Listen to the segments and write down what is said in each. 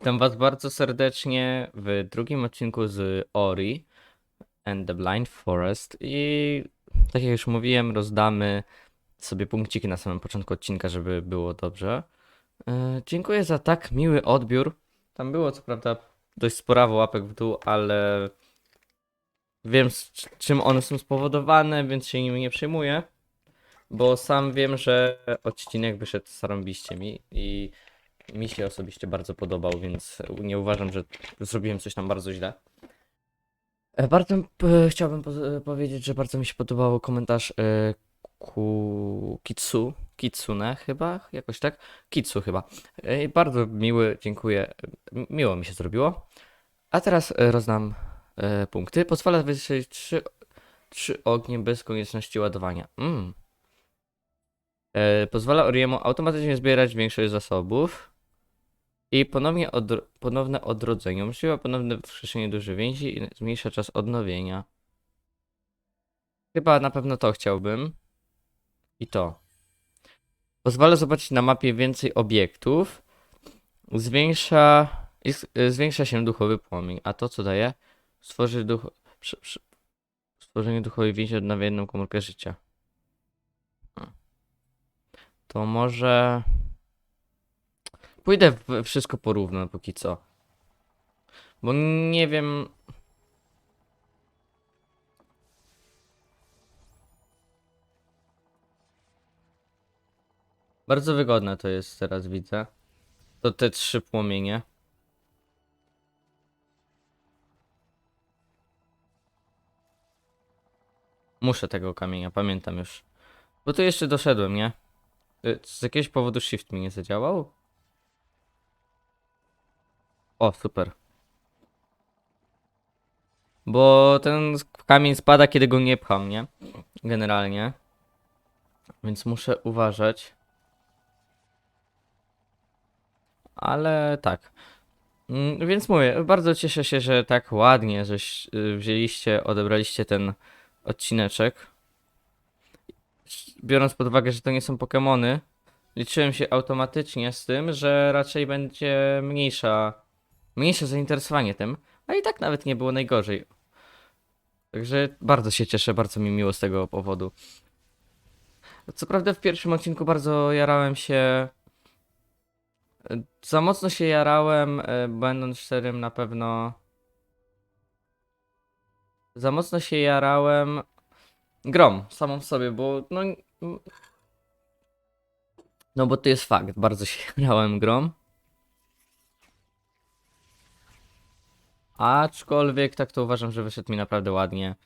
Witam Was bardzo serdecznie w drugim odcinku z Ori and the Blind Forest. I tak jak już mówiłem, rozdamy sobie punkciki na samym początku odcinka, żeby było dobrze. E, Dziękuję za tak miły odbiór. Tam było co prawda dość sporawo łapek w dół, ale wiem z czym one są spowodowane, więc się nimi nie przejmuję. Bo sam wiem, że odcinek wyszedł zarąbiście mi i mi się osobiście bardzo podobał, więc nie uważam, że zrobiłem coś tam bardzo źle. E, Bardzo chciałbym po powiedzieć, że bardzo mi się podobał komentarz e, ku Kitsu, Kitsune chyba, jakoś tak? Kitsu chyba. E, bardzo miły, dziękuję. Miło mi się zrobiło. A teraz e, rozdam e, punkty. Pozwala wystrzelić trzy, trzy ognie bez konieczności ładowania. Mm. E, pozwala Oriemu automatycznie zbierać większość zasobów. I ponownie odro- ponowne odrodzenie. Umożliwia ponowne wskrzeszenie dużej więzi i zmniejsza czas odnowienia. Chyba na pewno to chciałbym. I to. Pozwala zobaczyć na mapie więcej obiektów. Zwiększa, y, zwiększa się duchowy płomień. A to co daje? Stworzy duch, stworzenie duchowej więzi odnawia jedną komórkę życia. Hmm. To może... Pójdę w wszystko porówno póki co. Bo nie wiem. Bardzo wygodne to jest teraz widzę. To te trzy płomienie. Muszę tego kamienia, pamiętam już. Bo tu jeszcze doszedłem, nie? Y, Z jakiegoś powodu shift mi nie zadziałał? O, super. Bo ten kamień spada, kiedy go nie pcham, nie? Generalnie. Więc muszę uważać. Ale tak. Mm, Więc mówię, bardzo cieszę się, że tak ładnie, żeś y, wzięliście, odebraliście ten odcineczek. Biorąc pod uwagę, że to nie są Pokemony, liczyłem się automatycznie z tym, że raczej będzie mniejsza mniejsze zainteresowanie tym, a i tak nawet nie było najgorzej. Także bardzo się cieszę, bardzo mi miło z tego powodu. Co prawda w pierwszym odcinku bardzo jarałem się. e, Za mocno się jarałem, e, będąc szczerym na pewno. Za mocno się jarałem grom samą w sobie, bo no. No bo to jest fakt, bardzo się jarałem grom. Aczkolwiek tak to uważam, że wyszedł mi naprawdę ładnie.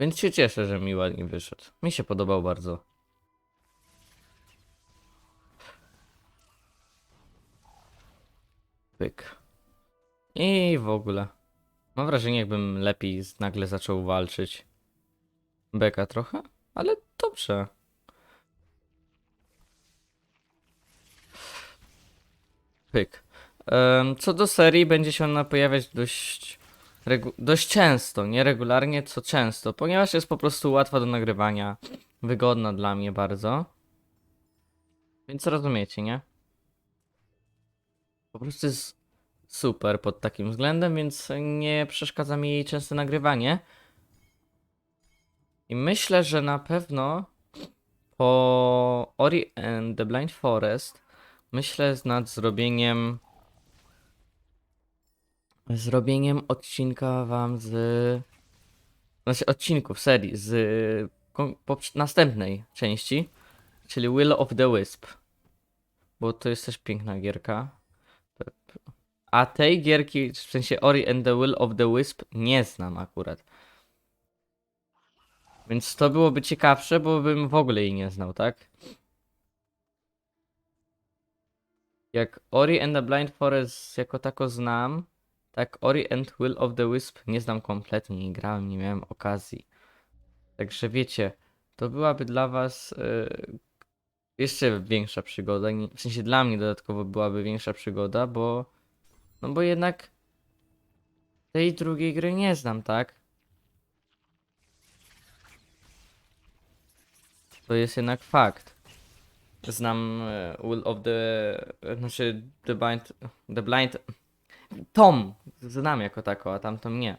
Więc się cieszę, że mi ładnie wyszedł. Mi się podobał bardzo. Pyk. I w ogóle. Mam wrażenie, jakbym lepiej nagle zaczął walczyć. Beka trochę, ale dobrze. Pyk. Co do serii, będzie się ona pojawiać dość, dość często, nie regularnie, co często, ponieważ jest po prostu łatwa do nagrywania, wygodna dla mnie bardzo. Więc rozumiecie, nie? Po prostu jest super pod takim względem, więc nie przeszkadza mi jej częste nagrywanie. I myślę, że na pewno po Ori and the Blind Forest myślę nad zrobieniem zrobieniem odcinka wam z. Znaczy odcinków serii z następnej części, czyli Will of the Wisp. Bo to jest też piękna gierka. A tej gierki, w sensie Ori and the Will of the Wisp, nie znam akurat. Więc to byłoby ciekawsze, bo bym w ogóle jej nie znał, tak? Jak Ori and the Blind Forest jako tako znam, tak Ori and Will of the Wisp nie znam kompletnie, nie grałem, nie miałem okazji. Także wiecie, to byłaby dla was y, jeszcze większa przygoda, w sensie dla mnie dodatkowo byłaby większa przygoda, bo no bo jednak tej drugiej gry nie znam, tak? To jest jednak fakt. znam e, Will of the... e, Znaczy The Blind... The Blind... Tom! Znam jako tako, a tamto nie.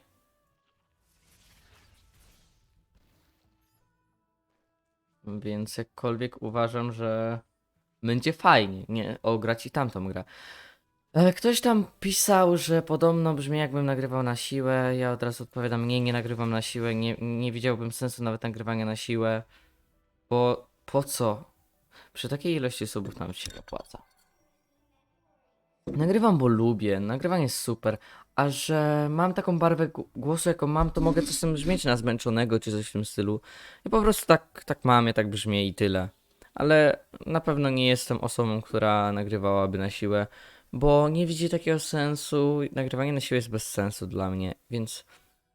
Więc jakkolwiek uważam, że będzie fajnie, nie? Ograć i tamtą grę. E, Ktoś tam pisał, że podobno brzmi jakbym nagrywał na siłę. Ja od razu odpowiadam, nie, nie nagrywam na siłę. Nie, nie widziałbym sensu nawet nagrywania na siłę. Bo po co? Przy takiej ilości subów nam się opłaca. Nagrywam, bo lubię. Nagrywanie jest super. A że mam taką barwę głosu, jaką mam, to mogę czasem brzmieć na zmęczonego czy coś w tym stylu. I po prostu tak, tak mam, ja tak brzmię i tyle. Ale na pewno nie jestem osobą, która nagrywałaby na siłę, bo nie widzi takiego sensu. Nagrywanie na siłę jest bez sensu dla mnie, więc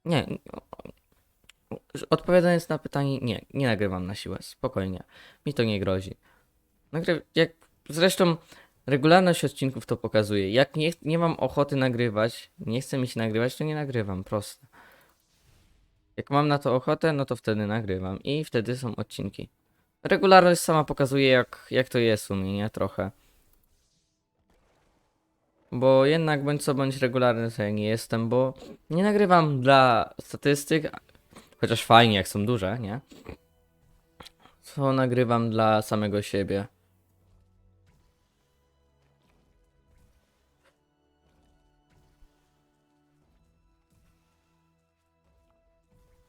nie. Odpowiadając na pytanie, nie, nie nagrywam na siłę, spokojnie. Mi to nie grozi. Nagry... Jak... Zresztą regularność odcinków to pokazuje. Jak nie, nie mam ochoty nagrywać, nie chce mi się nagrywać, to nie nagrywam, proste. Jak mam na to ochotę, no to wtedy nagrywam i wtedy są odcinki. Regularność sama pokazuje, jak, jak to jest u mnie, nie? Trochę. Bo jednak bądź co bądź regularny to ja nie jestem, bo nie nagrywam dla statystyk, chociaż fajnie jak są duże, nie? To nagrywam dla samego siebie.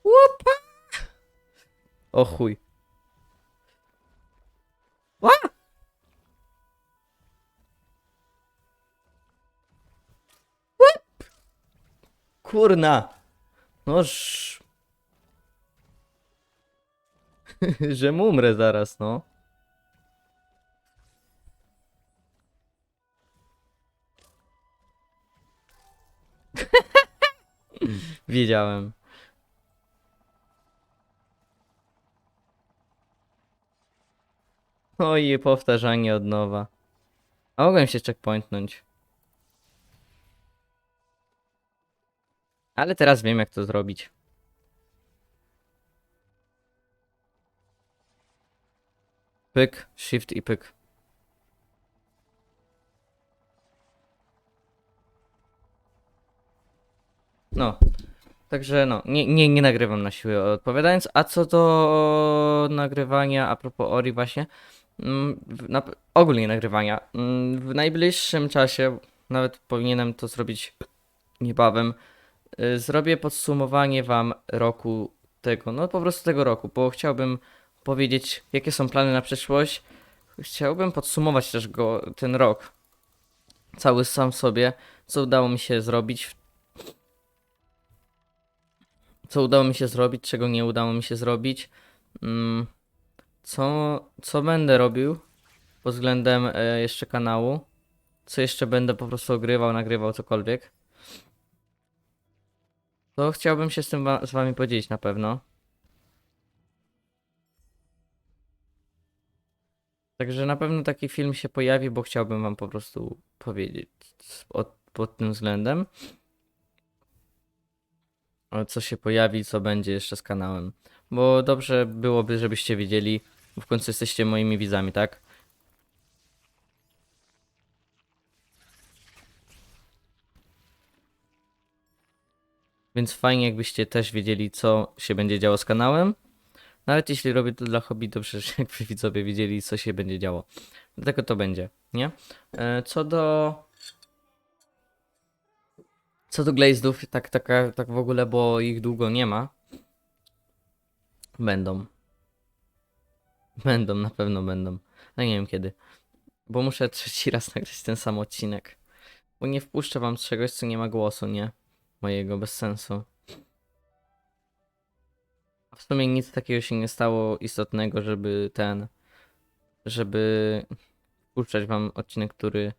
Łupa! O chuj. Ła! Łup! Kurna! Noż... że umrę zaraz, no. Wiedziałem. Oj, powtarzanie od nowa. A mogłem się checkpointnąć. Ale teraz wiem, jak to zrobić. Pyk, shift i pyk. No. Także no, nie, nie, nie nagrywam na siłę odpowiadając. A co do nagrywania, a propos Ori właśnie, na, ogólnie nagrywania, mm, w najbliższym czasie, nawet powinienem to zrobić niebawem, y, zrobię podsumowanie wam roku tego, no po prostu tego roku, bo chciałbym powiedzieć, jakie są plany na przyszłość. Chciałbym podsumować też go, ten rok, cały sam sobie, co udało mi się zrobić. Co udało mi się zrobić, czego nie udało mi się zrobić, mm, co, co będę robił pod względem e, jeszcze kanału, co jeszcze będę po prostu ogrywał, nagrywał, cokolwiek. To chciałbym się z tym wa- z wami podzielić na pewno. Także na pewno taki film się pojawi, bo chciałbym wam po prostu powiedzieć od, pod tym względem. Co się pojawi, co będzie jeszcze z kanałem. Bo dobrze byłoby, żebyście wiedzieli, bo w końcu jesteście moimi widzami, tak? Więc fajnie, jakbyście też wiedzieli, co się będzie działo z kanałem. Nawet jeśli robię to dla hobby, to przecież jakby widzowie wiedzieli, co się będzie działo. Dlatego to będzie, nie? E, Co do co do glazedów, tak, tak, tak w ogóle, bo ich długo nie ma. Będą. Będą, na pewno będą. No nie wiem kiedy. Bo muszę trzeci raz nagrać ten sam odcinek. Bo nie wpuszczę wam czegoś, co nie ma głosu, nie? Mojego, bez sensu. A w sumie nic takiego się nie stało istotnego, żeby ten... Żeby wpuszczać wam odcinek, który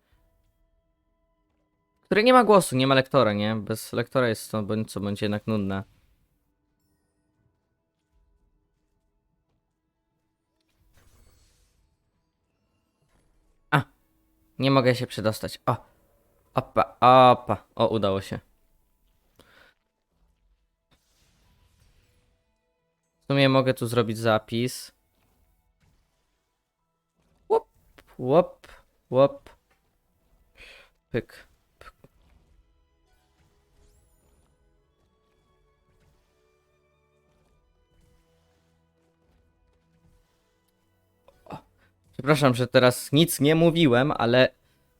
który nie ma głosu, nie ma lektora, nie? Bez lektora jest to bądź co będzie jednak nudne. Nie mogę się przedostać. O! Opa, opa. O, udało się. W sumie mogę tu zrobić zapis. Łup. łop, łop. Pyk. Przepraszam, że teraz nic nie mówiłem, ale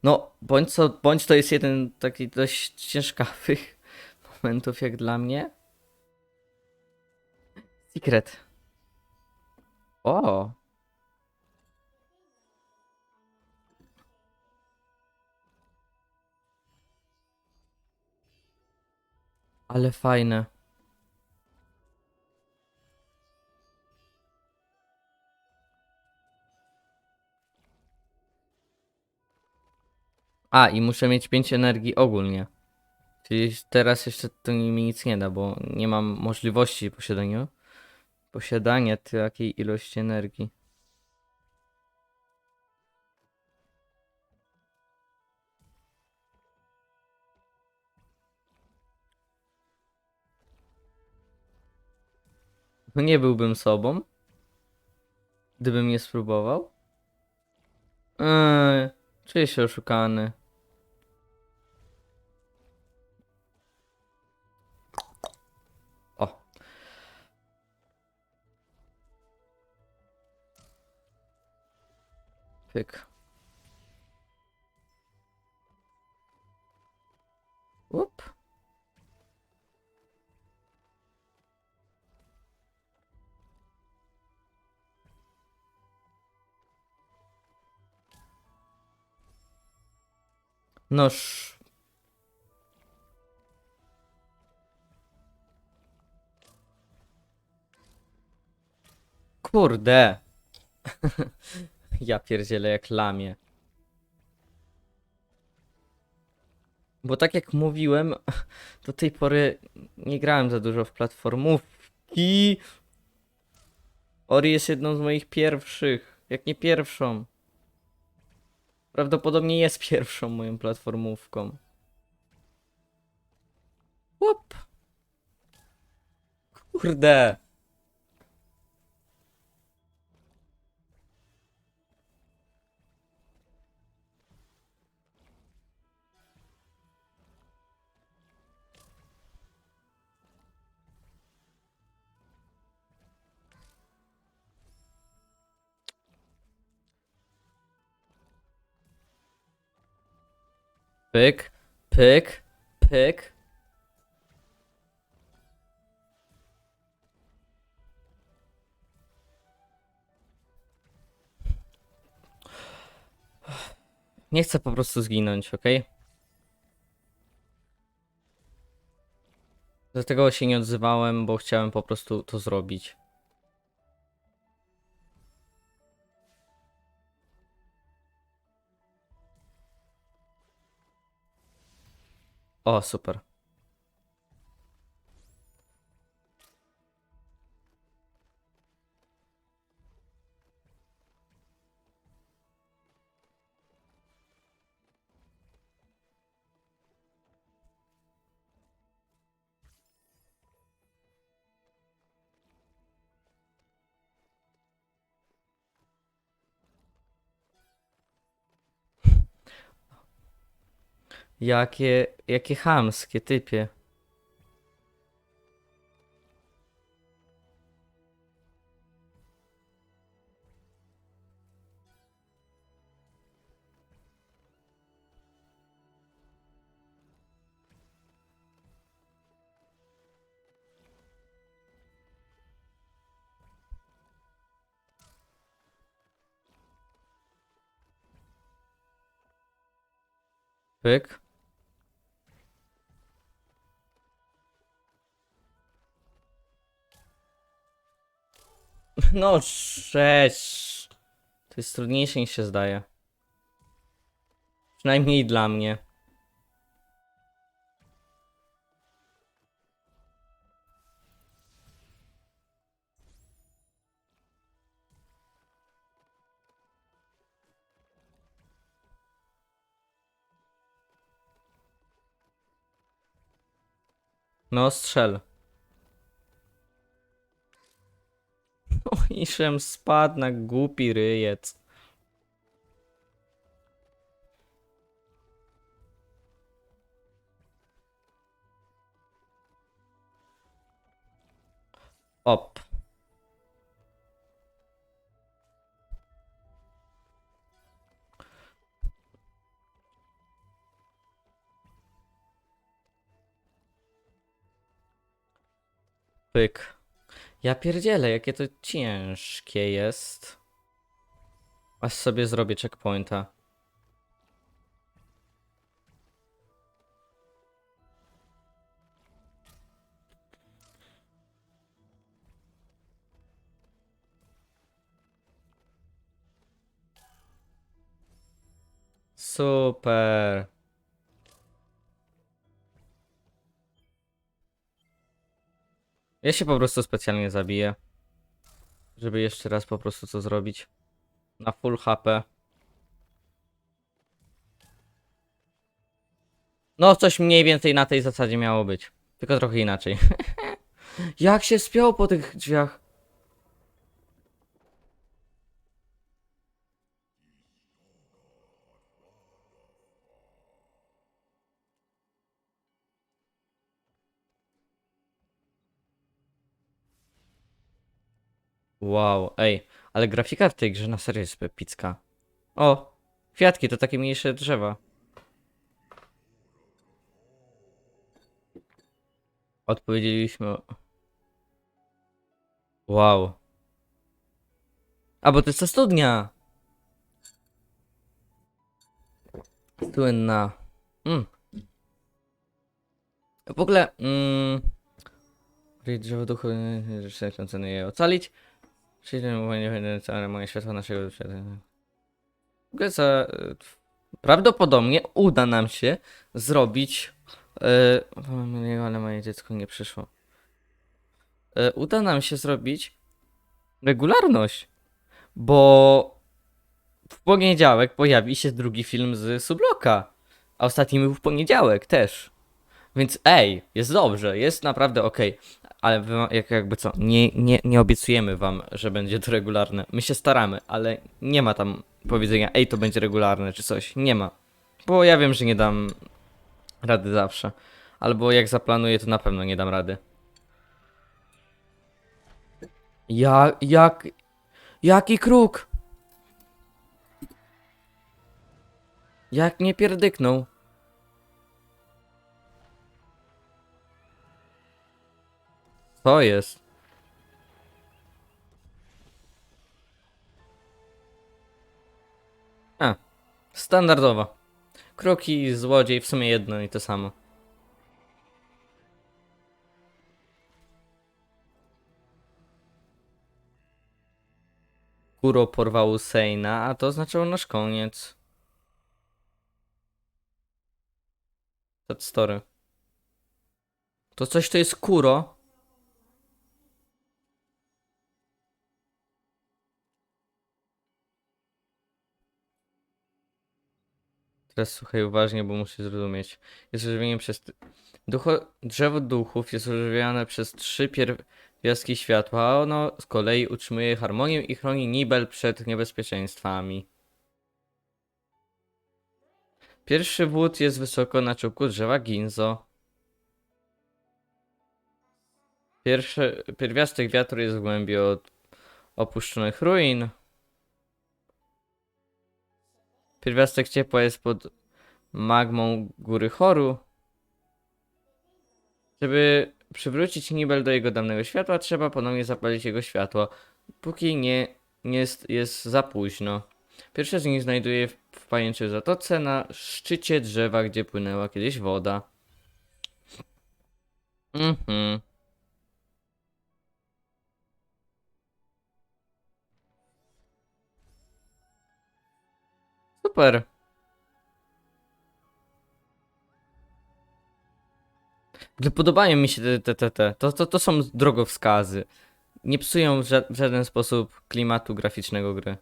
no, bądź, co, bądź to jest jeden taki dość ciężkawych momentów jak dla mnie. Secret. O. Ale fajne. A, i muszę mieć 5 energii ogólnie. Czyli teraz jeszcze to mi nic nie da, bo nie mam możliwości posiadania, posiadania takiej ilości energii. No nie byłbym sobą, gdybym nie spróbował. Eee, czuję się oszukany. Pyk. Up. Noż. Kurde. Ja pierdzielę jak lamie. Bo tak jak mówiłem, do tej pory nie grałem za dużo w platformówki. Ori jest jedną z moich pierwszych, jak nie pierwszą. Prawdopodobnie jest pierwszą moją platformówką. Łop. Kurde. Pyk, pyk, pyk. Nie chcę po prostu zginąć, ok? Dlatego się nie odzywałem, bo chciałem po prostu to zrobić. O, super. Jakie, jakie chamskie typie. Pyk. No, sześć. To jest trudniejsze niż się zdaje. Przynajmniej dla mnie. No, strzel. Iszem spadł na głupi ryjec. Op. Pyk. Ja pierdzielę, jakie to ciężkie jest. Aż sobie zrobię checkpointa. Super. Ja się po prostu specjalnie zabiję. Żeby jeszcze raz po prostu co zrobić. Na full HP. No, coś mniej więcej na tej zasadzie miało być. Tylko trochę inaczej. Jak się spiął po tych drzwiach? Wow, ej, ale grafika w tej grze na serio jest epicka. O, kwiatki to takie mniejsze drzewa. Odpowiedzieliśmy. Wow. A bo to jest ta studnia. Słynna. Mm. W ogóle. Mm, drzewo duchu, kręcone je ocalić. Czyli nie całe moje światło naszego świata. W ogóle za, prawdopodobnie uda nam się zrobić. Yy, ale moje dziecko nie przyszło. Yy, uda nam się zrobić regularność. Bo w poniedziałek pojawi się drugi film z Subloka. A ostatni był w poniedziałek też. Więc ej, jest dobrze, jest naprawdę okej. Ale jak, jakby co, nie, nie, nie obiecujemy wam, że będzie to regularne. My się staramy, ale nie ma tam powiedzenia, ej, to będzie regularne czy coś. Nie ma. Bo ja wiem, że nie dam rady zawsze. Albo jak zaplanuję, to na pewno nie dam rady. Ja, jak, jaki kruk? Jak nie pierdyknął? Co jest? A, standardowo. Kroki i złodziej w sumie jedno i to samo. Kuro porwał Seina, a to oznaczało nasz koniec. That story. To coś to jest Kuro. Teraz słuchaj uważnie, bo muszę zrozumieć. Jest ożywienie przez... Ducho... Drzewo duchów jest ożywiane przez trzy pierwiastki światła, a ono z kolei utrzymuje harmonię i chroni Nibel przed niebezpieczeństwami. Pierwszy wód jest wysoko na czubku drzewa Ginzo. Pierwszy pierwiastek wiatru jest w głębi od opuszczonych ruin. Pierwiastek ciepła jest pod magmą góry Choru. Żeby przywrócić Nibel do jego dawnego światła, trzeba ponownie zapalić jego światło, póki nie, nie jest, jest za późno. Pierwsze z nich znajduje w, w pajęczej zatoce na szczycie drzewa, gdzie płynęła kiedyś woda. Mhm. Super. Podobają mi się te, te, te, te. To, to, to są drogowskazy. Nie psują w, ża- w żaden sposób klimatu graficznego gry.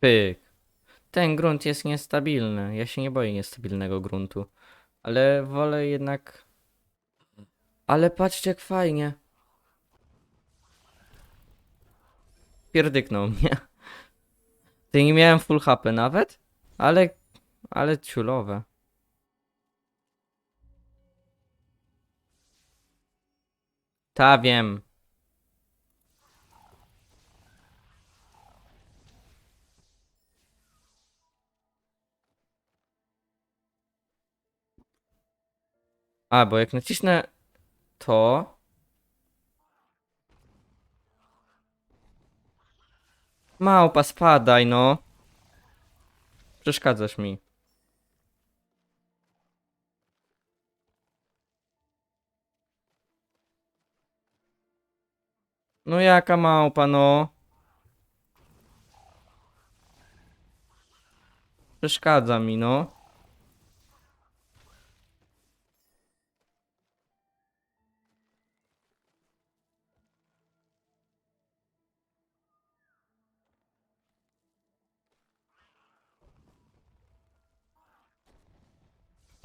Pyk. Ten grunt jest niestabilny. Ja się nie boję niestabilnego gruntu. Ale wolę jednak. Ale patrzcie jak fajnie. Pierdyknął mnie. Ty nie miałem full HP nawet, ale Ale ciulowe. Ta wiem. A, bo jak nacisnę to. Małpa, spadaj, no. Przeszkadzasz mi. No jaka małpa, no. Przeszkadza mi, no.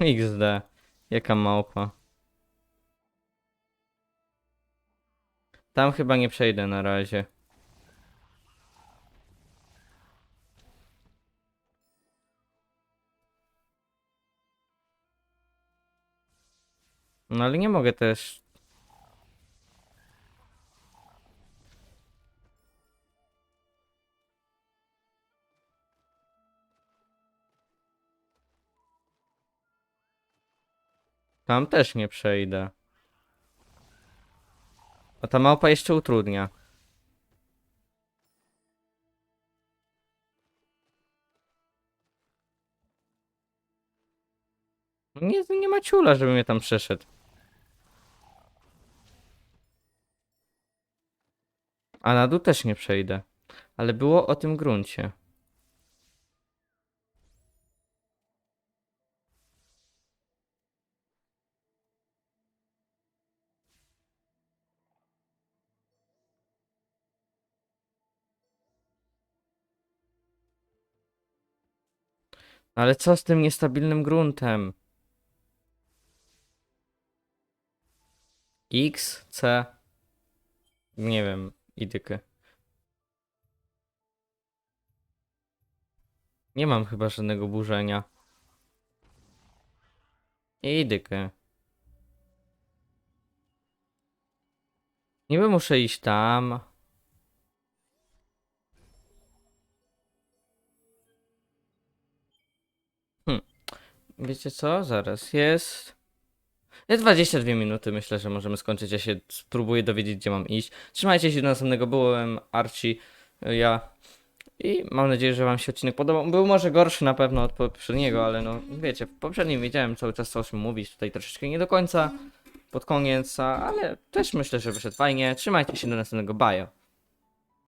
XD. Jaka małpa. Tam chyba nie przejdę na razie. No ale nie mogę też. Tam też nie przejdę. A ta małpa jeszcze utrudnia. Nie, nie ma ciula, żeby mnie tam przeszedł. A na dół też nie przejdę. Ale było o tym gruncie. Ale co z tym niestabilnym gruntem? X, C. Nie wiem, idykę. Nie mam chyba żadnego burzenia. Idykę. Niby muszę iść tam. Wiecie co? Zaraz jest. Jest 22 minuty, myślę, że możemy skończyć. Ja się spróbuję dowiedzieć, gdzie mam iść. Trzymajcie się do następnego. Byłem Archie, ja. I mam nadzieję, że Wam się odcinek podobał. Był może gorszy na pewno od poprzedniego, ale no wiecie, w poprzednim wiedziałem cały czas co o mówić. Tutaj troszeczkę nie do końca pod koniec, ale też myślę, że wyszedł fajnie. Trzymajcie się do następnego. Bye.